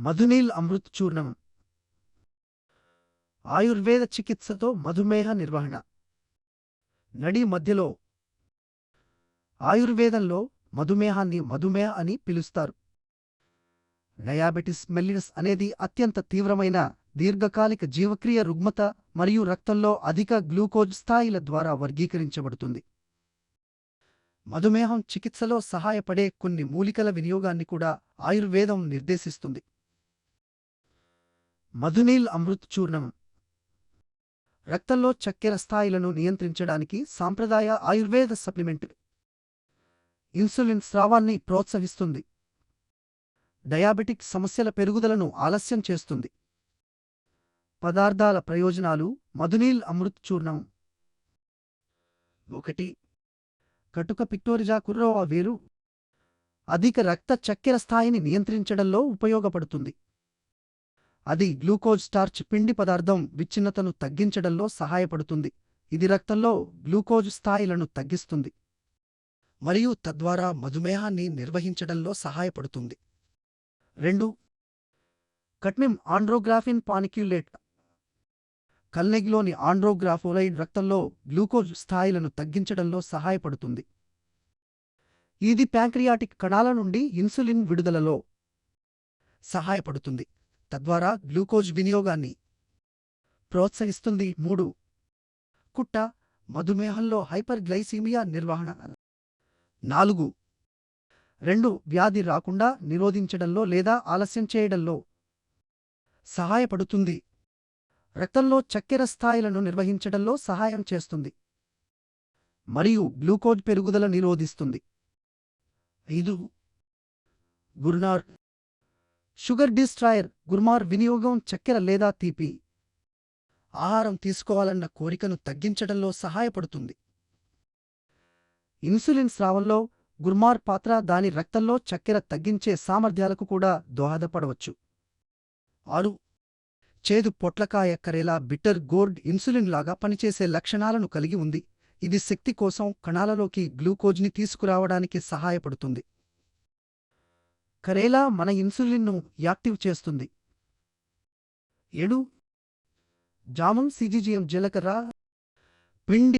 మధునీల్ అమృత్ చూర్ణం. ఆయుర్వేద చికిత్సతో మధుమేహ నిర్వహణ. నడి మధ్యలో. ఆయుర్వేదంలో మధుమేహాన్ని మధుమేహ అని పిలుస్తారు. డయాబెటిస్ మెల్లినస్ అనేది అత్యంత తీవ్రమైన దీర్ఘకాలిక జీవక్రియ రుగ్మత మరియు రక్తంలో అధిక గ్లూకోజ్ స్థాయిల ద్వారా వర్గీకరించబడుతుంది. మధుమేహం చికిత్సలో సహాయపడే కొన్ని మూలికల వినియోగాన్ని కూడా ఆయుర్వేదం నిర్దేశిస్తుంది. మధునీల్ అమృత్ చూర్ణం. రక్తంలో చక్కెర స్థాయిలను నియంత్రించడానికి సాంప్రదాయ ఆయుర్వేద సప్లిమెంట్. ఇన్సులిన్ స్రావాన్ని ప్రోత్సహిస్తుంది. డయాబెటిక్ సమస్యల పెరుగుదలను ఆలస్యం చేస్తుంది. పదార్థాల ప్రయోజనాలు మధునీల్ అమృత్ చూర్ణం. ఒకటి. కటుక పిక్టోరిజా కుర్రోవా వేరు అధిక రక్త చక్కెర స్థాయిని నియంత్రించడంలో ఉపయోగపడుతుంది. అది గ్లూకోజ్ స్టార్చ్ పిండి పదార్థం విచ్ఛిన్నతను తగ్గించడంలో సహాయపడుతుంది. ఇది రక్తంలో గ్లూకోజ్ స్థాయిలను తగ్గిస్తుంది. మరియు తద్వారా మధుమేహాన్ని నిర్వహించడంలో సహాయపడుతుంది. రెండు కట్మిమ్ ఆండ్రోగ్రాఫిన్ పానిక్యులేట్. కల్నెగ్లోని ఆండ్రోగ్రాఫోలైడ్ రక్తంలో గ్లూకోజ్ స్థాయిలను తగ్గించడంలో సహాయపడుతుంది. ఇది ప్యాంక్రియాటిక్ కణాల నుండి ఇన్సులిన్ విడుదలలో సహాయపడుతుంది. తద్వారా గ్లూకోజ్ వినియోగాన్ని ప్రోత్సహిస్తుంది మూడు. కుట్ట మధుమేహంలో హైపర్ గ్లైసీమియా నిర్వహణ. నాలుగు. రెండు వ్యాధి రాకుండా నిరోధించడంలో లేదా ఆలస్యం చేయడంలో సహాయపడుతుంది. రక్తంలో చక్కెర స్థాయిలను నిర్వహించడంలో సహాయం చేస్తుంది. మరియు గ్లూకోజ్ పెరుగుదల నిరోధిస్తుంది. ఐదు. గుర్నార్ షుగర్ డిస్ట్రాయర్ గుర్మార్ వినియోగం చక్కెర లేదా తీపి. ఆహారం తీసుకోవాలన్న కోరికను తగ్గించడంలో సహాయపడుతుంది. ఇన్సులిన్ స్రావంలో గుర్మార్ పాత్ర దాని రక్తంలో చక్కెర తగ్గించే సామర్థ్యాలకు కూడా దోహదపడవచ్చు. ఆరు. చేదు పొట్లకాయ కరేలా బిట్టర్ గోర్డ్ ఇన్సులిన్ లాగా పనిచేసే లక్షణాలను కలిగి ఉంది. ఇది శక్తి కోసం కణాలలోకి గ్లూకోజ్ని తీసుకురావడానికి సహాయపడుతుంది. కరేలా మన ఇన్సులిన్ను యాక్టివ్ చేస్తుంది. ఏడు. జామం సిజిజియం జీలకర్ర పిండి